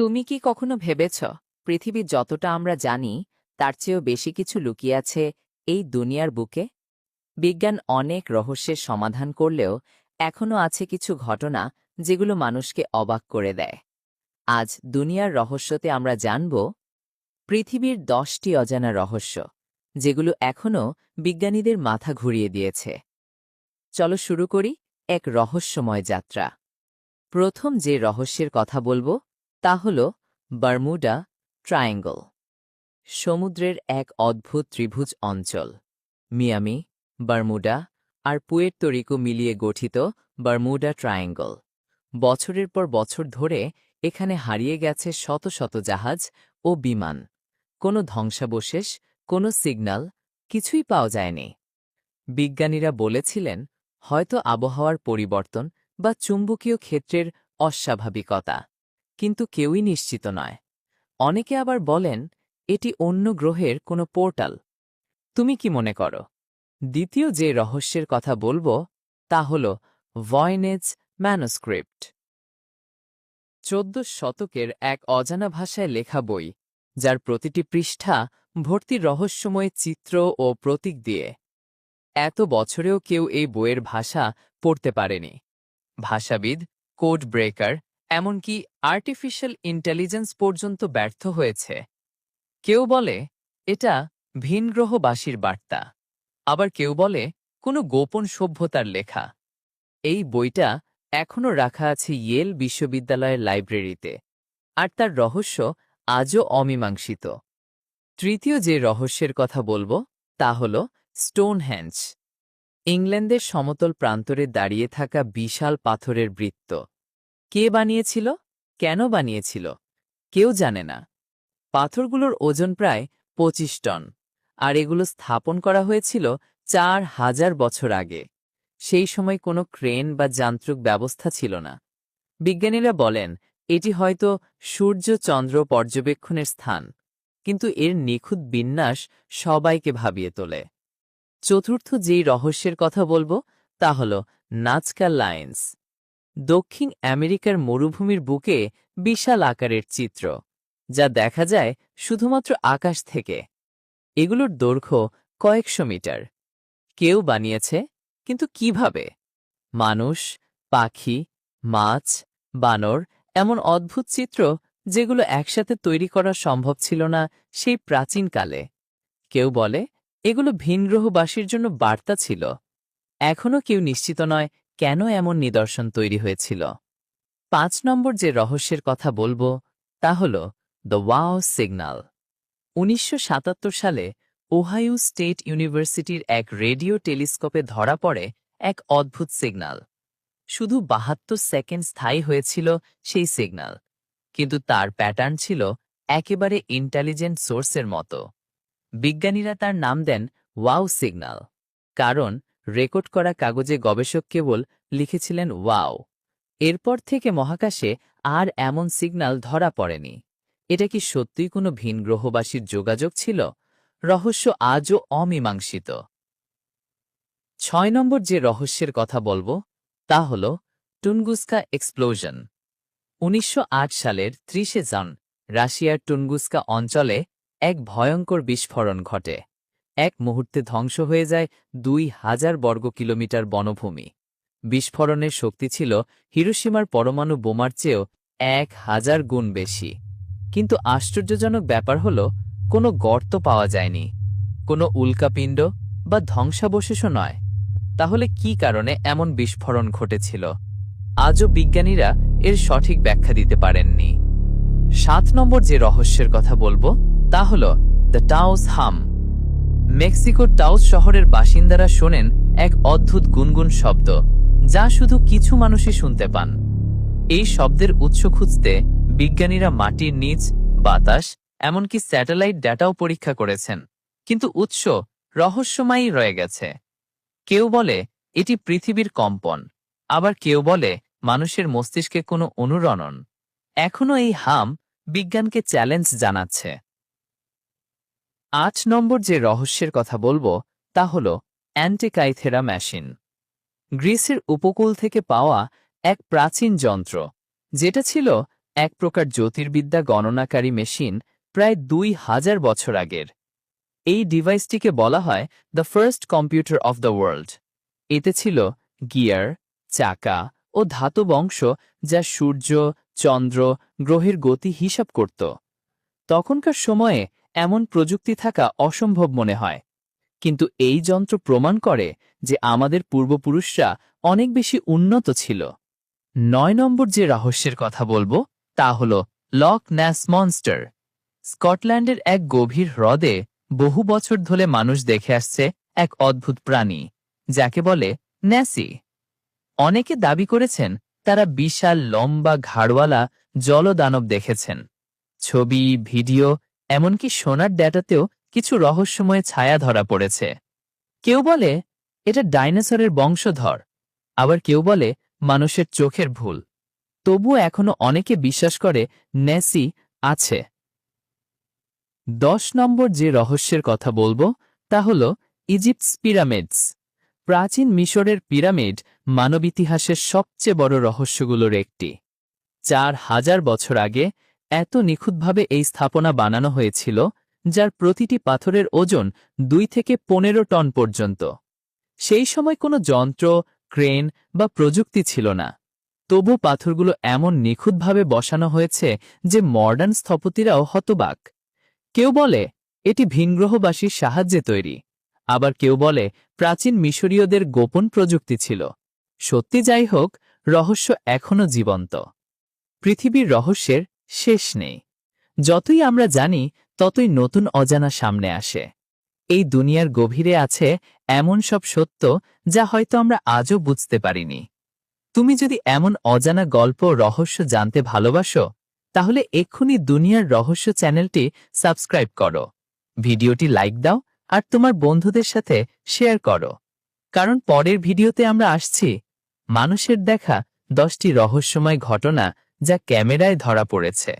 তুমি কি কখনো ভেবেছ পৃথিবী যতটা আমরা জানি, তার চেয়েও বেশি কিছু লুকিয়ে আছে এই দুনিয়ার বুকে? বিজ্ঞান অনেক রহস্যের সমাধান করলেও এখনও আছে কিছু ঘটনা যেগুলো মানুষকে অবাক করে দেয়। আজ দুনিয়ার রহস্যতে আমরা জানব, পৃথিবীর দশটি অজানা রহস্য, যেগুলো এখনও বিজ্ঞানীদের মাথা ঘুরিয়ে দিয়েছে। চলো শুরু করি এক রহস্যময় যাত্রা। প্রথম যে রহস্যের কথা বলব তা হল বারমুডা ট্রায়াঙ্গল, সমুদ্রের এক অদ্ভুত ত্রিভুজ অঞ্চল, মিয়ামি, বারমুডা আর পুয়ের্তো রিকো মিলিয়ে গঠিত বারমুডা ট্রায়াঙ্গল। বছরের পর বছর ধরে এখানে হারিয়ে গেছে শত শত জাহাজ ও বিমান। কোনো ধ্বংসাবশেষ, কোনো সিগন্যাল কিছুই পাওয়া যায়নি। বিজ্ঞানীরা বলেছিলেন, হয়তো আবহাওয়ার পরিবর্তন বা চুম্বকীয় ক্ষেত্রের অস্বাভাবিকতা। কিন্তু কেউই নিশ্চিত নয়। অনেকে আবার বলেন, এটি অন্য গ্রহের কোনো পোর্টাল। তুমি কি মনে করো? দ্বিতীয় যে রহস্যের কথা বলব, তা হল ভয়েনেজ ম্যানোস্ক্রিপ্ট। চোদ্দ শতকের এক অজানা ভাষায় লেখা বই, যার প্রতিটি পৃষ্ঠা ভর্তি রহস্যময় চিত্র ও প্রতীক দিয়ে। এত বছরেও কেউ এই বইয়ের ভাষা পড়তে পারেনি। ভাষাবিদ, কোড ব্রেকার এমনকি আর্টিফিশিয়াল ইন্টেলিজেন্স পর্যন্ত ব্যর্থ হয়েছে। কেউ বলে, এটা ভিনগ্রহবাসীর বার্তা। আবার কেউ বলে, কোনো গোপন সভ্যতার লেখা। এই বইটা এখনও রাখা আছে ইয়েল বিশ্ববিদ্যালয়ের লাইব্রেরিতে। আর তার রহস্য আজও অমীমাংসিত। তৃতীয় যে রহস্যের কথা বলব, তা হল স্টোনহ্যাঞ্চ ইংল্যান্ডের সমতল প্রান্তরে দাঁড়িয়ে থাকা বিশাল পাথরের বৃত্ত। কে বানিয়েছিল? কেন বানিয়েছিল? কেউ জানে না। পাথরগুলোর ওজন প্রায় পঁচিশ টন, আর এগুলো স্থাপন করা হয়েছিল চার হাজার বছর আগে। সেই সময় কোনো ক্রেন বা যান্ত্রিক ব্যবস্থা ছিল না। বিজ্ঞানীরা বলেন, এটি হয়তো সূর্য চন্দ্র পর্যবেক্ষণের স্থান, কিন্তু এর নিখুঁত বিন্যাস সবাইকে ভাবিয়ে তোলে। চতুর্থ যেই রহস্যের কথা বলব তা হল নাচকা লাইন্স। দক্ষিণ আমেরিকার মরুভূমির বুকে বিশাল আকারের চিত্র, যা দেখা যায় শুধুমাত্র আকাশ থেকে। এগুলোর দৈর্ঘ্য কয়েকশো মিটার। কেউ বানিয়েছে, কিন্তু কীভাবে? মানুষ, পাখি, মাছ, বানর, এমন অদ্ভুত চিত্র যেগুলো একসাথে তৈরি করা সম্ভব ছিল না সেই প্রাচীনকালে কেউ বলে, এগুলো ভিনগ্রহবাসীর জন্য বার্তা ছিল। এখনও কেউ নিশ্চিত নয় কেন এমন নিদর্শন তৈরি হয়েছিল? পাঁচ নম্বর যে রহস্যের কথা বলব, তা হল দ্য ওয়াও সিগন্যাল উনিশশো সালে ওহাইও স্টেট ইউনিভার্সিটির এক রেডিও টেলিস্কোপে ধরা পড়ে এক অদ্ভুত সিগন্যাল শুধু বাহাত্তর সেকেন্ড স্থায়ী হয়েছিল সেই সিগন্যাল কিন্তু তার প্যাটার্ন ছিল একেবারে ইন্টেলিজেন্ট সোর্সের মতো। বিজ্ঞানীরা তার নাম দেন ওয়াও সিগন্যাল কারণ রেকর্ড করা কাগজে গবেষক কেবল লিখেছিলেন, ওয়াও। এরপর থেকে মহাকাশে আর এমন সিগন্যাল ধরা পড়েনি। এটা কি সত্যিই কোনো ভিন গ্রহবাসীর যোগাযোগ ছিল? রহস্য আজও অমীমাংসিত। ছয় নম্বর যে রহস্যের কথা বলব, তা হল টুনগুস্কা এক্সপ্লোশন। উনিশশো আট সালের ত্রিশে জান রাশিয়ার টুনগুস্কা অঞ্চলে এক ভয়ঙ্কর বিস্ফোরণ ঘটে। এক মুহূর্তে ধ্বংস হয়ে যায় দুই হাজার বর্গ কিলোমিটার বনভূমি। বিস্ফোরণের শক্তি ছিল হিরোসীমার পরমাণু বোমার চেয়েও এক হাজার গুণ বেশি। কিন্তু আশ্চর্যজনক ব্যাপার হল, কোনো গর্ত পাওয়া যায়নি। কোনো উল্কাপিণ্ড বা ধ্বংসাবশেষও নয়। তাহলে কি কারণে এমন বিস্ফোরণ ঘটেছিল? আজও বিজ্ঞানীরা এর সঠিক ব্যাখ্যা দিতে পারেননি। সাত নম্বর যে রহস্যের কথা বলব, তা হল দ্য টাউস হাম। মেক্সিকোর টাউস শহরের বাসিন্দারা শোনেন এক অদ্ভুত গুনগুন শব্দ, যা শুধু কিছু মানুষই শুনতে পান। এই শব্দের উৎস খুঁজতে বিজ্ঞানীরা মাটির নিচ, বাতাস, এমনকি স্যাটেলাইট ডেটাও পরীক্ষা করেছেন। কিন্তু উৎস রহস্যময়ই রয়ে গেছে। কেউ বলে, এটি পৃথিবীর কম্পন। আবার কেউ বলে, মানুষের মস্তিষ্কে কোনো অনুরণন। এখনও এই হাম বিজ্ঞানকে চ্যালেঞ্জ জানাচ্ছে। আট নম্বর যে রহস্যের কথা বলব, তা হল অ্যান্টিকাইথেরা মেশিন। গ্রিসের উপকূল থেকে পাওয়া এক প্রাচীন যন্ত্র, যেটা ছিল এক প্রকার জ্যোতির্বিদ্যা গণনাকারী মেশিন প্রায় দুই হাজার বছর আগের। এই ডিভাইসটিকে বলা হয় the first computer of the world এতে ছিল গিয়ার, চাকা ও ধাতব অংশ যা সূর্য, চন্দ্র, গ্রহের গতি হিসাব করত। তখনকার সময়ে এমন প্রযুক্তি থাকা অসম্ভব মনে হয়। কিন্তু এই যন্ত্র প্রমাণ করে যে আমাদের পূর্বপুরুষরা অনেক বেশি উন্নত ছিল। নয় নম্বর যে রহস্যের কথা বলব, তা হল লক ন্যাস মনস্টার। স্কটল্যান্ডের এক গভীর হ্রদে বহু বছর ধরে মানুষ দেখে আসছে এক অদ্ভুত প্রাণী, যাকে বলে ন্যাসি। অনেকে দাবি করেছেন তারা বিশাল, লম্বা, ঘাড়ওয়ালা জলদানব দেখেছেন। ছবি, ভিডিও এমনকি সোনার ডেটাতেও কিছু রহস্যময় ছায়া ধরা পড়েছে। কেউ বলে, এটা ডাইনোসরের বংশধর। আবার কেউ বলে, মানুষের চোখের ভুল। তবুও এখনও অনেকে বিশ্বাস করে নেসি আছে। দশ নম্বর যে রহস্যের কথা বলব, তা হল ইজিপ্টস পিরামিডস। প্রাচীন মিশরের পিরামিড মানব ইতিহাসের সবচেয়ে বড় রহস্যগুলোর একটি। চার হাজার বছর আগে এত নিখুঁতভাবে এই স্থাপনা বানানো হয়েছিল, যার প্রতিটি পাথরের ওজন দুই থেকে পনেরো টন পর্যন্ত। সেই সময় কোনো যন্ত্র, ক্রেন বা প্রযুক্তি ছিল না। তবু পাথরগুলো এমন নিখুঁতভাবে বসানো হয়েছে যে মডার্ন স্থপতিরাও হতবাক। কেউ বলে, এটি ভিনগ্রহবাসীর সাহায্যে তৈরি। আবার কেউ বলে, প্রাচীন মিশরীয়দের গোপন প্রযুক্তি ছিল। সত্যি যাই হোক, রহস্য এখনও জীবন্ত। পৃথিবীর রহস্যের শেষ নেই। যতই আমরা জানি, ততই নতুন অজানা সামনে আসে। এই দুনিয়ার গভীরে আছে এমন সব সত্য যা হয়তো আমরা আজও বুঝতে পারিনি। তুমি যদি এমন অজানা গল্প রহস্য জানতে ভালোবাসো, তাহলে এক্ষুনি দুনিয়ার রহস্য চ্যানেলটি সাবস্ক্রাইব করো। ভিডিওটি লাইক দাও আর তোমার বন্ধুদের সাথে শেয়ার করো। কারণ পরের ভিডিওতে আমরা আসছি। মানুষের দেখা দশটি রহস্যময় ঘটনা যা ক্যামেরায় ধরা পড়েছে।